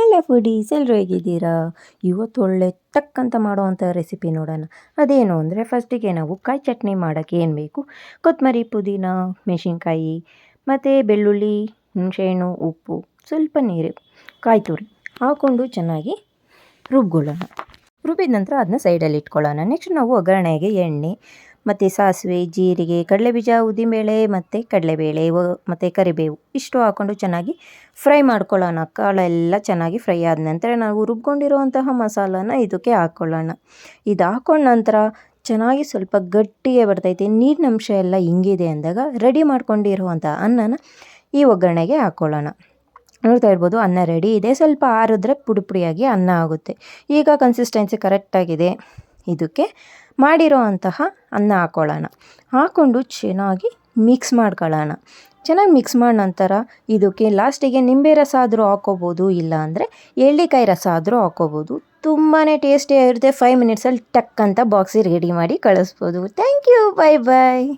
Hello foodies ಎಲ್ಲರೂ ಹೇಗಿದ್ದೀರಾ ಇವತ್ತು ಒಳ್ಳೆ ತಕ್ಕಂತ ಮಾಡುವಂಥ ರೆಸಿಪಿ ನೋಡೋಣ. ಅದೇನು ಅಂದರೆ ಫಸ್ಟಿಗೆ ನಾವು ಕಾಯಿ ಚಟ್ನಿ ಮಾಡೋಕ್ಕೆ ಏನು ಬೇಕು? ಕೊತ್ತಂಬರಿ ಪುದೀನ, ಮೆಣಸಿನ್ಕಾಯಿ, ಮತ್ತು ಬೆಳ್ಳುಳ್ಳಿ ಹುಣಸೆಹಣ್ಣು ಉಪ್ಪು, ಸ್ವಲ್ಪ ನೀರು, ಕಾಯಿ ತುರಿ ಹಾಕ್ಕೊಂಡು ಚೆನ್ನಾಗಿ ರುಬ್ಕೊಳ್ಳೋಣ. ರುಬ್ಬಿದ ನಂತರ ಅದನ್ನ ಸೈಡಲ್ಲಿ ಇಟ್ಕೊಳ್ಳೋಣ. ನೆಕ್ಸ್ಟ್ ನಾವು ಒಗ್ಗರಣೆಗೆ ಎಣ್ಣೆ ಮತ್ತು ಸಾಸಿವೆ, ಜೀರಿಗೆ, ಕಡಲೆಬೀಜ ಉದ್ದಿನಬೇಳೆ ಮತ್ತು ಕಡಲೆಬೇಳೆ ಮತ್ತು ಕರಿಬೇವು ಇಷ್ಟು ಹಾಕ್ಕೊಂಡು ಚೆನ್ನಾಗಿ ಫ್ರೈ ಮಾಡ್ಕೊಳ್ಳೋಣ. ಕಾಳೆಲ್ಲ ಚೆನ್ನಾಗಿ ಫ್ರೈ ಆದ ನಂತರ ನಾವು ರುಬ್ಕೊಂಡಿರುವಂತಹ ಮಸಾಲಾನ ಇದಕ್ಕೆ ಹಾಕ್ಕೊಳ್ಳೋಣ ಇದು ಹಾಕ್ಕೊಂಡ ನಂತರ ಚೆನ್ನಾಗಿ ಸ್ವಲ್ಪ ಗಟ್ಟಿಗೆ ಬರ್ತೈತೆ. ನೀರಿನಂಶ ಎಲ್ಲ ಹಿಂಗಿದೆ ಅಂದಾಗ ರೆಡಿ ಮಾಡ್ಕೊಂಡಿರುವಂಥ ಅನ್ನನ ಈ ಒಗ್ಗರಣೆಗೆ ಹಾಕ್ಕೊಳ್ಳೋಣ ನೋಡ್ತಾ ಇರ್ಬೋದು ಅನ್ನ ರೆಡಿ ಇದೆ. ಸ್ವಲ್ಪ ಆರಿದ್ರೆ ಪುಡಿ ಪುಡಿಯಾಗಿ ಅನ್ನ ಆಗುತ್ತೆ. ಈಗ ಕನ್ಸಿಸ್ಟೆನ್ಸಿ ಕರೆಕ್ಟಾಗಿದೆ ಇದಕ್ಕೆ ಮಾಡಿರೋ ಅಂತಹ ಅನ್ನ ಹಾಕ್ಕೊಳ್ಳೋಣ ಹಾಕ್ಕೊಂಡು ಚೆನ್ನಾಗಿ ಮಿಕ್ಸ್ ಮಾಡ್ಕೊಳ್ಳೋಣ. ಚೆನ್ನಾಗಿ ಮಿಕ್ಸ್ ಮಾಡಿ ನಂತರ ಇದಕ್ಕೆ ಲಾಸ್ಟಿಗೆ ನಿಂಬೆ ರಸ ಆದರೂ ಹಾಕ್ಕೋಬೋದು, ಇಲ್ಲ ಅಂದರೆ ಎಳ್ಳಿಕಾಯಿ ರಸ ಆದರೂ ಹಾಕ್ಕೋಬೋದು. ತುಂಬಾ ಟೇಸ್ಟಿಯಾಗಿರುತ್ತೆ ಫೈವ್ ಮಿನಿಟ್ಸಲ್ಲಿ ಟಕ್ ಅಂತ ಬಾಕ್ಸಿಗೆ ರೆಡಿ ಮಾಡಿ ಕಳಿಸ್ಬೋದು. Thank you bye bye